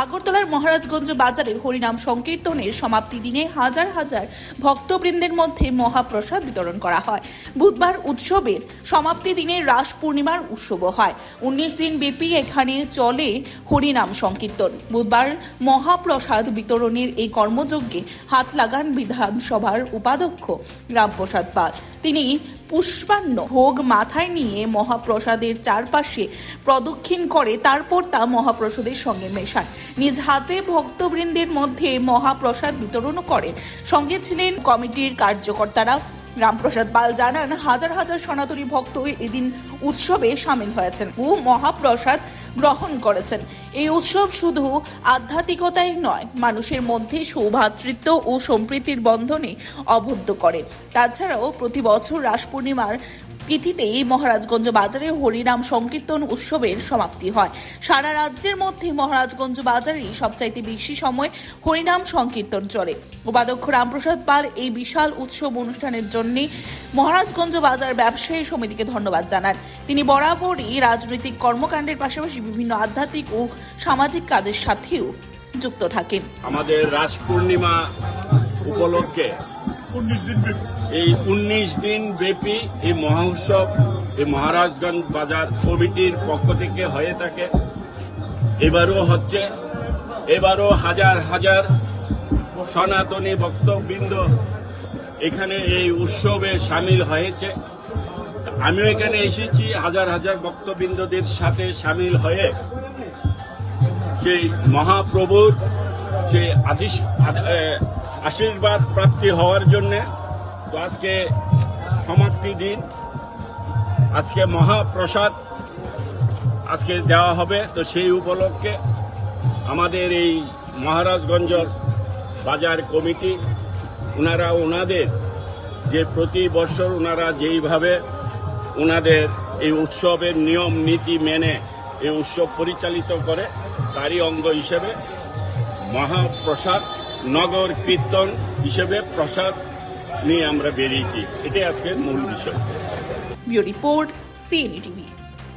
আগরতলার মহারাজগঞ্জ বাজারে হরিনাম সংকীর্তনের সমাপ্তি দিনে হাজার হাজার ভক্তবৃন্দের মধ্যে মহাপ্রসাদ বিতরণ করা হয়। বুধবার উৎসবের সমাপ্তি দিনে রাস পূর্ণিমার উৎসবও হয়। উনিশ দিন ব্যাপী এখানে চলে হরিনাম সংকীর্তন। বুধবার মহাপ্রসাদ বিতরণের এই কর্মযজ্ঞে হাত লাগান বিধানসভার উপাধ্যক্ষ রামপ্রসাদ পাল। তিনি পুষ্পান্ন ভোগ মাথায় নিয়ে মহাপ্রসাদের চারপাশে প্রদক্ষিণ করে, তারপর তা মহাপ্রসাদের সঙ্গে মেশান। নিজ হাতে ভক্তবৃন্দের মধ্যে মহাপ্রসাদ বিতরণ করেন। সঙ্গে ছিলেন কমিটির কার্যকর্তারা রামপ্রসাদ পাল জানান, হাজার হাজার সনাতনী ভক্ত এদিন উৎসবে সামিল হয়েছেন ও মহাপ্রসাদ গ্রহণ করেছেন। এই উৎসব শুধু আধ্যাত্মিকতাই নয়, মানুষের মধ্যে সৌভাতৃত্ব ও সম্প্রীতির বন্ধনে অবদ্ধ করে। তাছাড়াও প্রতি বছর রাস পূর্ণিমার তিথিতেই মহারাজগঞ্জ বাজারে হরিনাম সংকীর্তন উৎসবের সমাপ্তি হয়। সারা রাজ্যের মধ্যে মহারাজগঞ্জ বাজারেই সবচাইতে বেশি সময় হরিনাম সংকীর্তন চলে। উপাধ্যক্ষ রামপ্রসাদ পাল এই বিশাল উৎসব অনুষ্ঠানের জন্য মহারাজগঞ্জ বাজার ব্যবসায়ী সমিতিকে ধন্যবাদ জানান। তিনি বরাবরই রাজনৈতিক কর্মকাণ্ডের পাশাপাশি বিভিন্ন আধ্যাত্মিক ও সামাজিক কাজের সাথেও যুক্ত থাকেন। আমাদের রাস পূর্ণিমা উপলক্ষে এই উনিশ দিন ব্যাপী এই মহোৎসব এই মহারাজগঞ্জ বাজার কমিটির পক্ষ থেকে হয়ে থাকে। এবারও হচ্ছে এবারও হাজার হাজার সনাতনী ভক্তবৃন্দ এখানে এই উৎসবে সামিল হয়েছে। আমিও এখানে এসেছি হাজার হাজার ভক্তবৃন্দদের সাথে সামিল হয়ে সেই মহাপ্রভুর যে আদিস- আদ- এ, আশীর্বাদ প্রাপ্তি হওয়ার জন্যে তো আজকে সমাপ্তি দিন। আজকে মহাপ্রসাদ আজকে দেওয়া হবে। তো সেই উপলক্ষে আমাদের এই মহারাজগঞ্জ বাজার কমিটি ওনারা ওনাদের যে প্রতি বছর ওনারা যেইভাবে ওনাদের এই উৎসবের নিয়ম, নীতি মেনে এই উৎসব পরিচালিত করে, তারই অঙ্গ হিসেবে মহাপ্রসাদ নগর কীর্তন হিসেবে প্রসাদ নিয়ে আমরা বেরিয়েছি। এটাই আজকের মূল বিষয়। Report CNE TV.